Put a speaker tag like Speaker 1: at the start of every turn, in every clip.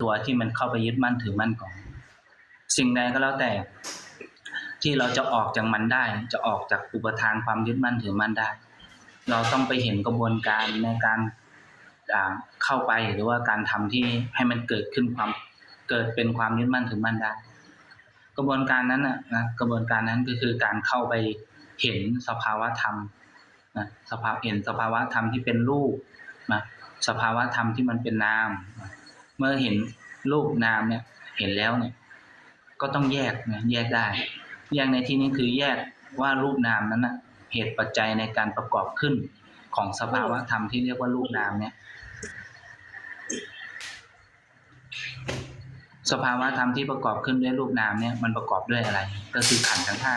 Speaker 1: ตัวที่มันเข้าไปยึดมั่นถือมั่นก่อนสิ่งใดก็แล้วแต่ ที่เราจะออกจากมันได้ จะออกจากอุปทานความยึดมั่นถือมั่นได้ เราต้องไปเห็นกระบวนการในการเข้าไปหรือว่าการทำที่ให้มันเกิดขึ้นความเกิดเป็นความยึดมั่นถือมั่นได้ กระบวนการนั้นนะนะกระบวนการนั้นก็คือการเข้าไปเห็นสภาวะธรรมนะสภาเห็นสภาวะธรรมที่เป็นรูปนะสภาวะธรรมที่มันเป็นนามนะ เมื่อเห็นรูปนามเนี่ย เห็นแล้วเนี่ย ก็ต้องแยกนะแยกได้ แยกในที่นี้คือแยกว่ารูปนามนั้นนะเหตุปัจจัยในการประกอบขึ้นของสภาวะธรรมที่เรียกว่ารูปนามเนี่ย สภาวะธรรมที่ประกอบขึ้นด้วยรูปนามเนี่ยมันประกอบด้วยอะไร ก็คือขันธ์ทั้งห้า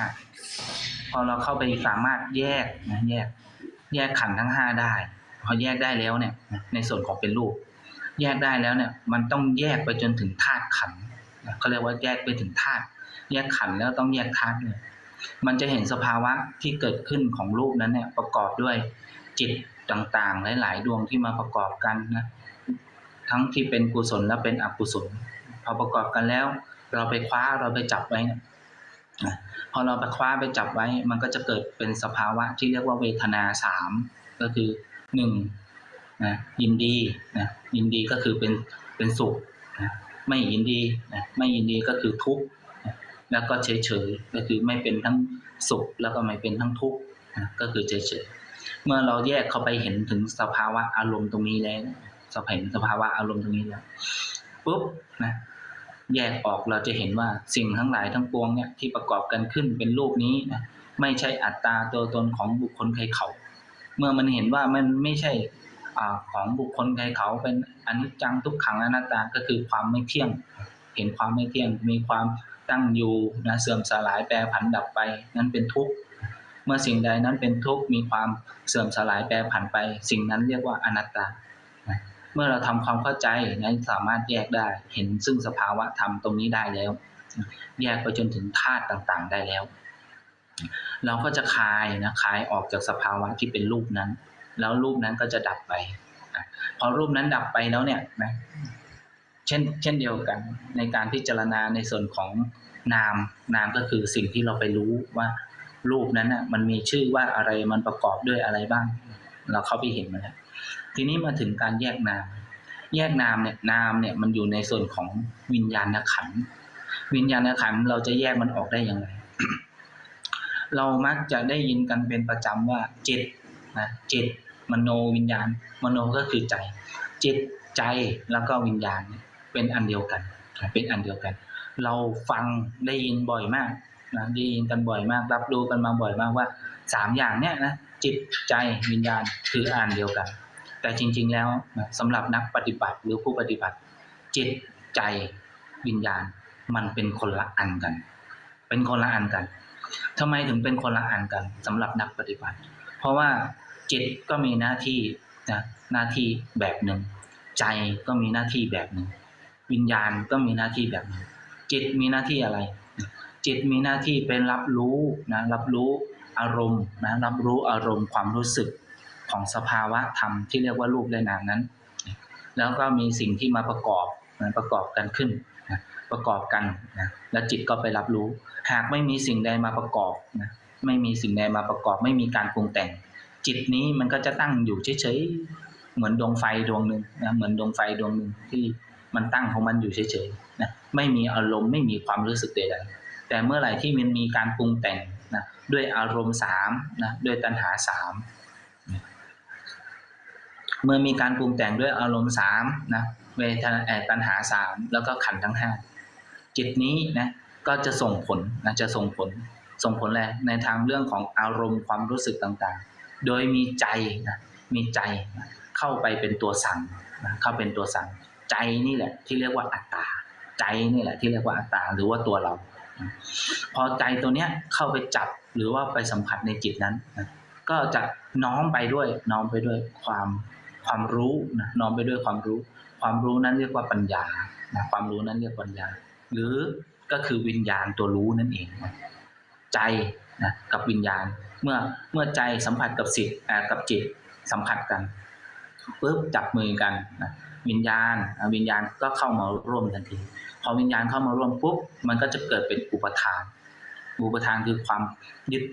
Speaker 1: พอเราเข้าไปสามารถแยกนะแยก แยกขันธ์ทั้งห้าได้ พอแยกได้แล้วเนี่ย ในส่วนของเป็นรูป แยกได้แล้วเนี่ย มันต้องแยกไปจนถึงธาตุขันธ์เขาเรียกว่าแยกไปถึงธาตุแยกขันธ์แล้วต้องแยกธาตุเลยมันจะเห็นสภาวะที่เกิดขึ้นของรูปนั้นเนี่ยประกอบด้วยจิตต่างๆ หลาย ๆ ดวงที่มาประกอบกันนะทั้งที่เป็นกุศลและเป็นอกุศลพอประกอบกันแล้ว เราไปคว้าเราไปจับไว้นะพอเราไปคว้าไปจับไว้ มันก็จะเกิดเป็นสภาวะที่เรียกว่าเวทนาสามก็คือหนึ่ง นะยินดีนะยินดีก็คือเป็นเป็นสุขนะไม่ยินดีนะไม่ยินดีก็คือทุกข์นะแล้วก็เฉยเฉยก็คือไม่เป็นทั้งสุขแล้วก็ไม่เป็นทั้งทุกข์นะก็คือเฉยเฉยเมื่อเราแยกเข้าไปเห็นถึงสภาวะอารมณ์ตรงนี้แล้วสภาเห็นสภาวะอารมณ์ตรงนี้แล้วปุ๊บนะแยกออกเราจะเห็นว่าสิ่งทั้งหลายทั้งปวงเนี่ยที่ประกอบกันขึ้นเป็นรูปนี้นะไม่ใช่อัตตาตัวตนของบุคคลใครเขา เมื่อมันเห็นว่ามันไม่ใช่ ของบุคคลใครเขาเป็นอนิจจังทุกขังอนัตตาก็คือความไม่เที่ยง เห็นความไม่เที่ยง มีความตั้งอยู่นะเสื่อมสลายแปรผันดับไป นั้นเป็นทุกข์เมื่อสิ่งใดนั้นเป็นทุกข์มีความเสื่อมสลายแปรผันไป สิ่งนั้นเรียกว่าอนัตตาเมื่อเราทำความเข้าใจนั้นสามารถแยกได้เห็นซึ่งสภาวะธรรมตรงนี้ได้แล้ว แยกไปจนถึงธาตุต่างๆ ได้แล้ว เราก็จะคลายนะคลายออกจากสภาวะที่เป็นรูปนั้น แล้วรูปนั้นก็จะดับไปพอรูปนั้นดับไปแล้วเนี่ยนะเช่น เช่นเดียวกัน ในการพิจารณาในส่วนของนาม นามก็คือสิ่งที่เราไปรู้ว่า รูปนั้นน่ะมันมีชื่อว่าอะไรมันประกอบด้วยอะไรบ้าง เราเข้าไปเห็นมันแล้วทีนี้มาถึงการแยกนาม แยกนามเนี่ยนามเนี่ยมันอยู่ในส่วนของวิญญาณขันวิญญาณขันเราจะแยกมันออกได้อย่างไร เรามักจะได้ยินกันเป็นประจำว่าจิต นะจิตมโนวิญญาณ มโนก็คือใจ จิตใจแล้วก็วิญญาณเป็นอันเดียวกัน เป็นอันเดียวกัน เราฟังได้ยินบ่อยมากนะได้ยินกันบ่อยมาก รับรู้กันมาบ่อยมากว่าสามอย่างเนี้ยนะจิตใจวิญญาณคืออันเดียวกัน แต่จริง ๆ แล้วนะสำหรับนักปฏิบัติหรือผู้ปฏิบัติ จิตใจวิญญาณมันเป็นคนละอันกัน เป็นคนละอันกันทำไมถึงเป็นคนละอันกันสำหรับนักปฏิบัติ เพราะว่าจิตก็มีหน้าที่นะหน้าที่แบบหนึ่ง ใจก็มีหน้าที่แบบหนึ่ง วิญญาณก็มีหน้าที่แบบหนึ่ง จิตมีหน้าที่อะไร จิตมีหน้าที่เป็นรับรู้นะรับรู้อารมณ์นะรับรู้อารมณ์ความรู้สึกของสภาวะธรรมที่เรียกว่ารูปและนามนั้น แล้วก็มีสิ่งที่มาประกอบนะประกอบกันขึ้นนะประกอบกันนะแล้วจิตก็ไปรับรู้ หากไม่มีสิ่งใดมาประกอบนะ ไม่มีสิ่งใดมาประกอบ ไม่มีการปรุงแต่ง จิตนี้มันก็จะตั้งอยู่เฉยๆเหมือนดวงไฟดวงหนึ่งนะเหมือนดวงไฟดวงหนึ่งที่มันตั้งของมันอยู่เฉยๆนะไม่มีอารมณ์ไม่มีความรู้สึกใดๆแต่เมื่อไหร่ที่มันมีการปรุงแต่งนะด้วยอารมณ์สามนะด้วยตัณหาสามเมื่อมีการปรุงแต่งด้วยอารมณ์สามนะเวทนาเอ่อตัณหาสามแล้วก็ขันทั้งห้าจิตนี้นะก็จะส่งผลนะจะส่งผล ส่งผลแหละไรในทางเรื่องของอารมณ์ความรู้สึกต่างๆ โดยมีใจนะมีใจเข้าไปเป็นตัวสั่งนะเข้าเป็นตัวสั่ง ใจนี่แหละที่เรียกว่าอัตตา ใจนี่แหละที่เรียกว่าอัตตาหรือว่าตัวเรานะพอใจตัวเนี้ยเข้าไปจับหรือว่าไปสัมผัสในจิตนั้นนะก็จะน้อมไปด้วยน้อมไปด้วยความความรู้นะน้อมไปด้วยความรู้ ความรู้นั้นเรียกว่าปัญญานะความรู้นั้นเรียกปัญญา หรือก็คือวิญญาณตัวรู้นั่นเองนะ ใจนะกับวิญญาณ เมื่อเมื่อใจสัมผัสกับสิทธิ์กับจิตสัมผัสกันปุ๊บจับมือกันนะวิญญาณวิญญาณก็เข้ามาร่วมทันทีพอวิญญาณเข้ามาร่วมปุ๊บมันก็จะเกิดเป็นอุปทาน อุปทานคือความยึด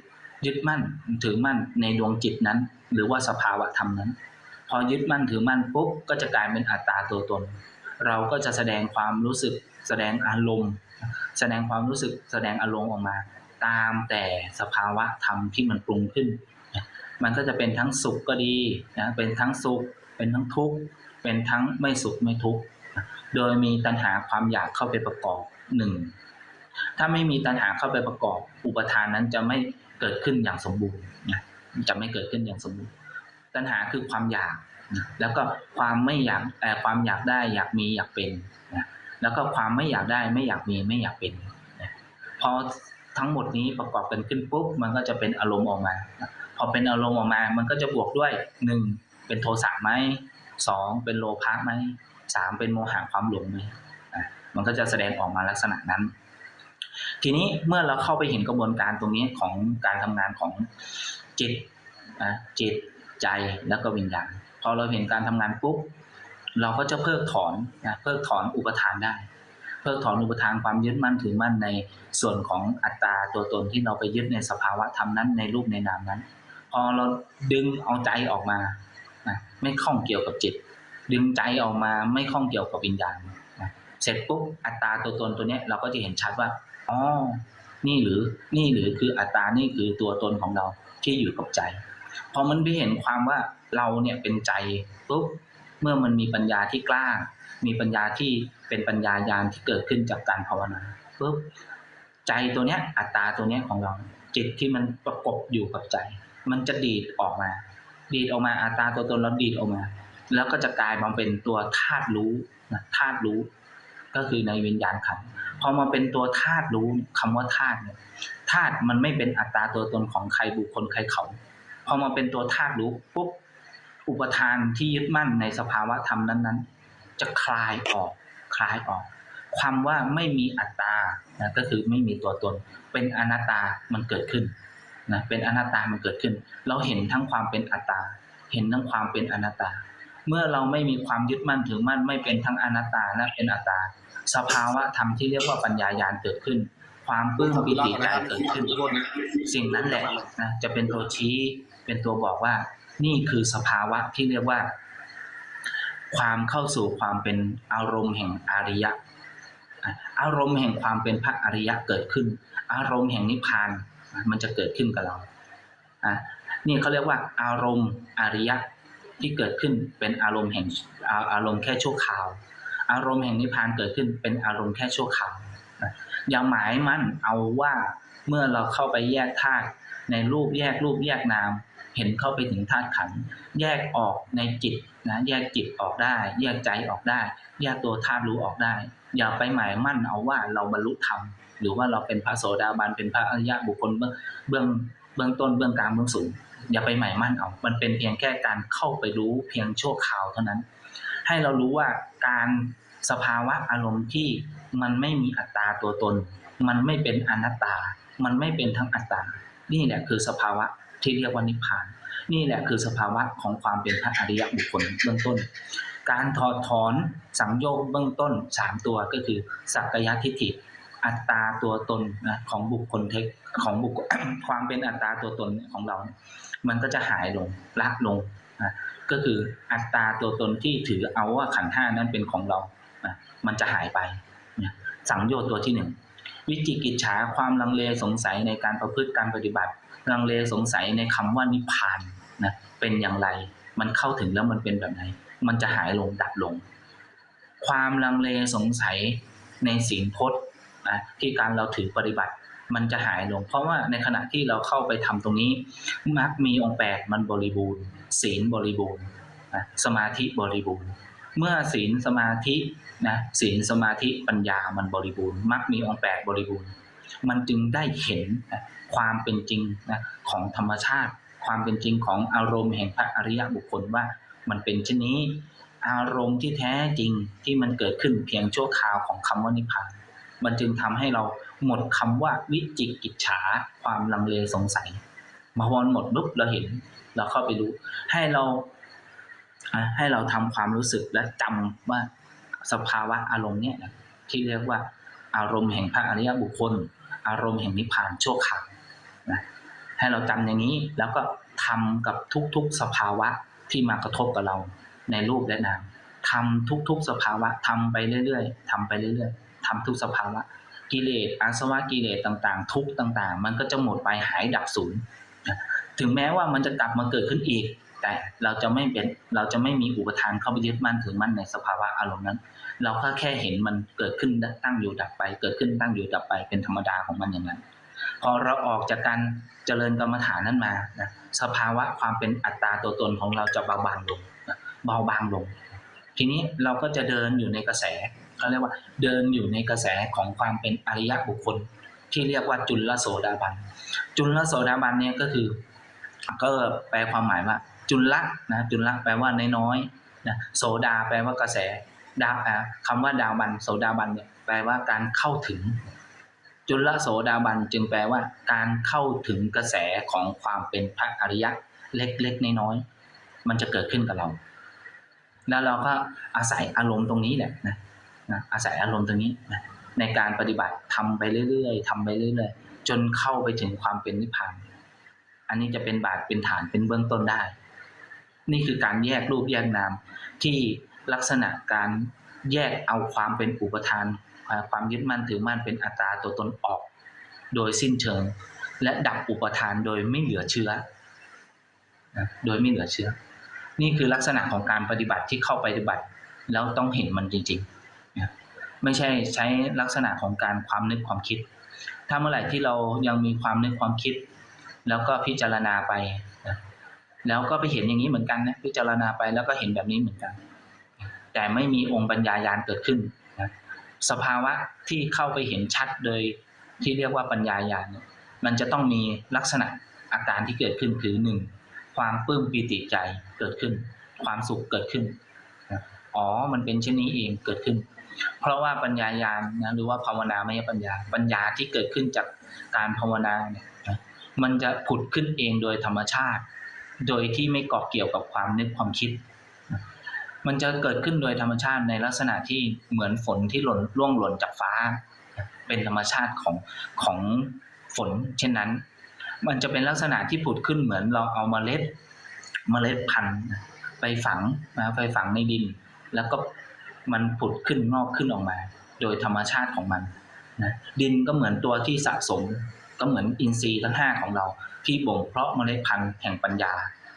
Speaker 1: ยึดมั่นถือมั่นในดวงจิตนั้น หรือว่าสภาวะธรรมนั้น พอยึดมั่นถือมั่นปุ๊บก็จะกลายเป็นอัตตาตัวตน เราก็จะแสดงความรู้สึกแสดงอารมณ์ แสดงความรู้สึกแสดงอารมณ์ออกมา ตามแต่สภาวะธรรมที่มันปรุงขึ้น มันก็จะเป็นทั้งสุขก็ดีนะเป็นทั้งสุข เป็นทั้งทุกข์ เป็นทั้งไม่สุขไม่ทุกข์ โดยมีตัณหาความอยากเข้าไปประกอบหนึ่ง ถ้าไม่มีตัณหาเข้าไปประกอบ อุปทานนั้นจะไม่เกิดขึ้นอย่างสมบูรณ์นะจะไม่เกิดขึ้นอย่างสมบูรณ์ ตัณหาคือความอยากนะแล้วก็ความไม่อยากแต่ความอยากได้อยากมีอยากเป็นนะแล้วก็ความไม่อยากได้ไม่อยากมีไม่อยากเป็นนะพอ ทั้งหมดนี้ประกอบกันขึ้นปุ๊บมันก็จะเป็นอารมณ์ออกมา พอเป็นอารมณ์ออกมา มันก็จะบวกด้วยหนึ่งเป็นโทสะไหมสองเป็นโลภะไหมสามเป็นโมหะความหลงไหมมันก็จะแสดงออกมาลักษณะนั้น ทีนี้เมื่อเราเข้าไปเห็นกระบวนการตรงนี้ของการทำงานของจิตนะจิตใจแล้วก็วิญญาณพอเราเห็นการทำงานปุ๊บเราก็จะเพิกถอนนะเพิกถอนอุปทานได้ เพิกถอนอุปทานความยึดมั่นถือมั่นในส่วนของอัตตาตัวตนที่เราไปยึดในสภาวะธรรมนั้นในรูปในนามนั้น พอเราดึงเอาใจออกมานะไม่ข้องเกี่ยวกับจิต ดึงใจออกมาไม่ข้องเกี่ยวกับวิญญาณนะเสร็จปุ๊บอัตตาตัวตนตัวนี้เราก็จะเห็นชัดว่าอ๋อนี่หรือนี่หรือคืออัตตานี่คือตัวตนของเราที่อยู่กับใจพอมันไปเห็นความว่าเราเนี่ยเป็นใจปุ๊บ เมื่อมันมีปัญญาที่กล้า มีปัญญาที่เป็นปัญญายาณที่เกิดขึ้นจากการภาวนาปุ๊บใจตัวเนี้ย อัตตาตัวเนี้ยของเรา จิตที่มันประกบอยู่กับใจ มันจะดีดออกมา ดีดออกมาอัตตาตัวตนเราดีดออกมา แล้วก็จะกลายมาเป็นตัวธาตุรู้นะธาตุรู้ ก็คือในวิญญาณขันพอมาเป็นตัวธาตุรู้คำว่าธาตุเนี่ยธาตุมันไม่เป็นอัตตาตัวตนของใครบุคคลใครเขา พอมาเป็นตัวธาตุรู้ปุ๊บ อุปทานที่ยึดมั่นในสภาวะธรรมนั้นๆ จะคลายออกคลายออกความว่าไม่มีอัตตานะก็คือไม่มีตัวตน เป็นอนัตตามันเกิดขึ้นนะเป็นอนัตตามันเกิดขึ้น เราเห็นทั้งความเป็นอัตตา เห็นทั้งความเป็นอนัตตา เมื่อเราไม่มีความยึดมั่นถือมั่นไม่เป็นทั้งอนัตตาและเป็นอัตตา สภาวะธรรมที่เรียกว่าปัญญายาณเกิดขึ้น ความปลื้มปิติใจเกิดขึ้น สิ่งนั้นแหละนะจะเป็นตัวชี้เป็นตัวบอกว่า นี่คือสภาวะที่เรียกว่า ความเข้าสู่ความเป็นอารมณ์แห่งอริยะ อารมณ์แห่งความเป็นพระอริยะเกิดขึ้น อารมณ์แห่งนิพพานมันจะเกิดขึ้นกับเราอะนี่เขาเรียกว่า อารมณ์อริยะที่เกิดขึ้นเป็นอารมณ์แห่งอาอารมณ์แค่ชั่วคราว อารมณ์แห่งนิพพานเกิดขึ้นเป็นอารมณ์แค่ชั่วคราวอย่าหมายมั่นเอาว่าเมื่อเราเข้าไปแยกธาตุในรูปแยกรูปแยกนาม เห็นเข้าไปถึงธาตุขันธ์แยกออกในจิตนะแยกจิตออกได้ แยกใจออกได้ แยกตัวธาตุรู้ออกได้ อย่าไปหมายมั่นเอาว่าเราบรรลุธรรมหรือว่าเราเป็นพระโสดาบันเป็นพระอริยะบุคคลเบื้องเบื้องเบื้องต้นเบื้องกลางเบื้องสูง อย่าไปหมายมั่นเอา มันเป็นเพียงแค่การเข้าไปรู้เพียงชั่วคราวเท่านั้น ให้เรารู้ว่าการสภาวะอารมณ์ที่มันไม่มีอัตตาตัวตน มันไม่เป็นอนัตตา มันไม่เป็นทั้งอัตตา นี่แหละคือสภาวะ ที่เรียกว่านิพพาน นี่แหละคือสภาวะของความเป็นพระอริยบุคคลเบื้องต้น การถอดถอนสังโยชนเบื้องต้นสามตัวก็คือ สักกายทิฏฐิอัตตาตัวตนนะของบุคคลเทคของบุคความเป็นอัตตาตัวตนของเรา มันก็จะหายลงละลงนะก็คืออัตตาตัวตนที่ถือเอาว่าขันธ์ห้านั้นเป็นของเรานะมันจะหายไปนะสังโยชน์ตัวที่หนึ่ง วิจิกิจฉาความลังเลสงสัยในการประพฤติการปฏิบัติ ลังเลสงสัยในคำว่านิพพานนะเป็นอย่างไร มันเข้าถึงแล้วมันเป็นแบบไหน มันจะหายลงดับลง ความลังเลสงสัยในศีลพจน์นะที่การเราถือปฏิบัติ มันจะหายลง เพราะว่าในขณะที่เราเข้าไปทำตรงนี้มักมีองค์แปดมันบริบูรณ์ ศีลบริบูรณ์สมาธิบริบูรณ์ เมื่อศีลสมาธินะศีลสมาธิปัญญามันบริบูรณ์มักมีองค์แปดบริบูรณ์ มันจึงได้เห็นนะความเป็นจริงนะของธรรมชาติ ความเป็นจริงของอารมณ์แห่งพระอริยบุคคลว่ามันเป็นเช่นนี้ อารมณ์ที่แท้จริงที่มันเกิดขึ้นเพียงชั่วคราวของคำว่านิพพานมันจึงทำให้เราหมดคำว่าวิจิกิจฉาความลังเลสงสัยมาวันหมดปุ๊บเราเห็น เราเข้าไปรู้ ให้เรา ให้เราทำความรู้สึกและจำว่าสภาวะอารมณ์เนี่ยที่เรียกว่าอารมณ์แห่งพระอริยบุคคล อารมณ์แห่งนิพพานชั่วขาวนะให้เราจำอย่างนี้แล้วก็ทำกับทุกๆสภาวะที่มากระทบกับเราในรูปและนามทำทุกๆสภาวะทำไปเรื่อยๆทำไปเรื่อยๆทำทุกสภาวะกิเลสอาสวะกิเลสต่างๆ ทุกต่างๆ มันก็จะหมดไปหายดับสูญนะถึงแม้ว่ามันจะกลับมาเกิดขึ้นอีก แต่เราจะไม่เป็นเราจะไม่มีอุปทานเข้าไปยึดมั่นถือมั่นในสภาวะอารมณ์นั้น เราก็แค่เห็นมันเกิดขึ้นตั้งอยู่ดับไป เกิดขึ้นตั้งอยู่ดับไปเป็นธรรมดาของมันอย่างนั้น พอเราออกจากการเจริญกรรมฐานนั้นมานะสภาวะความเป็นอัตตาตัวตนของเราจะเบาบางลงเบาบางลง ทีนี้เราก็จะเดินอยู่ในกระแสเขาเรียกว่าเดินอยู่ในกระแสของความเป็นอริยบุคคล ที่เรียกว่าจุลโสดาบัน จุลโสดาบันเนี่ยก็คือ ก็แปลความหมายว่า จุลละนะจุลละแปลว่าน้อยๆนะโสดาแปลว่ากระแสดาคำว่าดาบันโสดาบันเนี่ยแปลว่าการเข้าถึง จุลโสดาบันจึงแปลว่า การเข้าถึงกระแสของความเป็นพระอริยะเล็กๆน้อยๆมันจะเกิดขึ้นกับเรา แล้วเราก็อาศัยอารมณ์ตรงนี้แหละนะนะอาศัยอารมณ์ตรงนี้นะในการปฏิบัติทำไปเรื่อยๆทำไปเรื่อยๆ จนเข้าไปถึงความเป็นนิพพาน อันนี้จะเป็นบาทเป็นฐานเป็นเบื้องต้นได้ นี่คือการแยกรูปแยกนาม ที่ลักษณะการแยกเอาความเป็นอุปทาน ความยึดมั่นถือมั่นเป็นอัตตาตัวตนออก โดยสิ้นเชิง และดับอุปทานโดยไม่เหลือเชื้อ โดยไม่เหลือเชื้อ นี่คือลักษณะของการปฏิบัติที่เข้าไปปฏิบัติ แล้วต้องเห็นมันจริงๆ ไม่ใช่ใช้ลักษณะของการความนึกความคิด ถ้าเมื่อไหร่ที่เรายังมีความนึกความคิด แล้วก็พิจารณาไป แล้วก็ไปเห็นอย่างนี้เหมือนกันนะพิจารณาไปแล้วก็เห็นแบบนี้เหมือนกัน แต่ไม่มีองค์ปัญญายาณเกิดขึ้นนะสภาวะที่เข้าไปเห็นชัดโดยที่เรียกว่าปัญญายาณเนี่ยมันจะต้องมีลักษณะอาการที่เกิดขึ้นคือหนึ่งความปลื้มปีติใจเกิดขึ้น ความสุขเกิดขึ้นอ๋อ มันเป็นเช่นนี้เองเกิดขึ้น เพราะว่าปัญญายาณนะหรือว่าภาวนาไม่ใช่ปัญญา ปัญญาที่เกิดขึ้นจากการภาวนาเนี่ยมันจะผุดขึ้นเองโดยธรรมชาติ โดยที่ไม่เกาะเกี่ยวกับความนึกความคิด มันจะเกิดขึ้นโดยธรรมชาติในลักษณะที่เหมือนฝนที่หล่นร่วงหล่นจากฟ้า เป็นธรรมชาติของของฝนเช่นนั้น มันจะเป็นลักษณะที่ผุดขึ้นเหมือนเราเอาเมล็ดเมล็ดพันธุ์ไปฝังนะไปฝังในดิน แล้วก็มันผุดขึ้นงอกขึ้นออกมา โดยธรรมชาติของมันนะดินก็เหมือนตัวที่สะสม ก็เหมือนอินทรีย์ทั้งห้าของเรา ที่บ่มเพาะเมล็ดพันธุ์แห่งปัญญา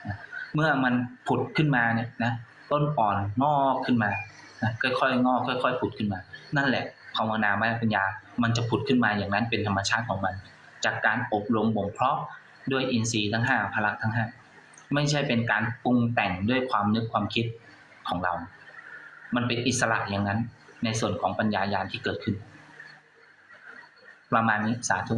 Speaker 1: นะเมื่อมันผุดขึ้นมาเนี่ยนะต้นอ่อนงอกขึ้นมานะค่อยๆงอกค่อยๆผุดขึ้นมา นั่นแหละภาวนาไม่ปัญญา มันจะผุดขึ้นมาอย่างนั้นเป็นธรรมชาติของมัน จากการอบรมบ่มเพาะด้วยอินทรีย์ทั้งห้าพละทั้งห้าไม่ใช่เป็นการปรุงแต่งด้วยความนึกความคิดของเรา มันเป็นอิสระอย่างนั้น ในส่วนของปัญญายาณที่เกิดขึ้น ประมาณนี้สาธุ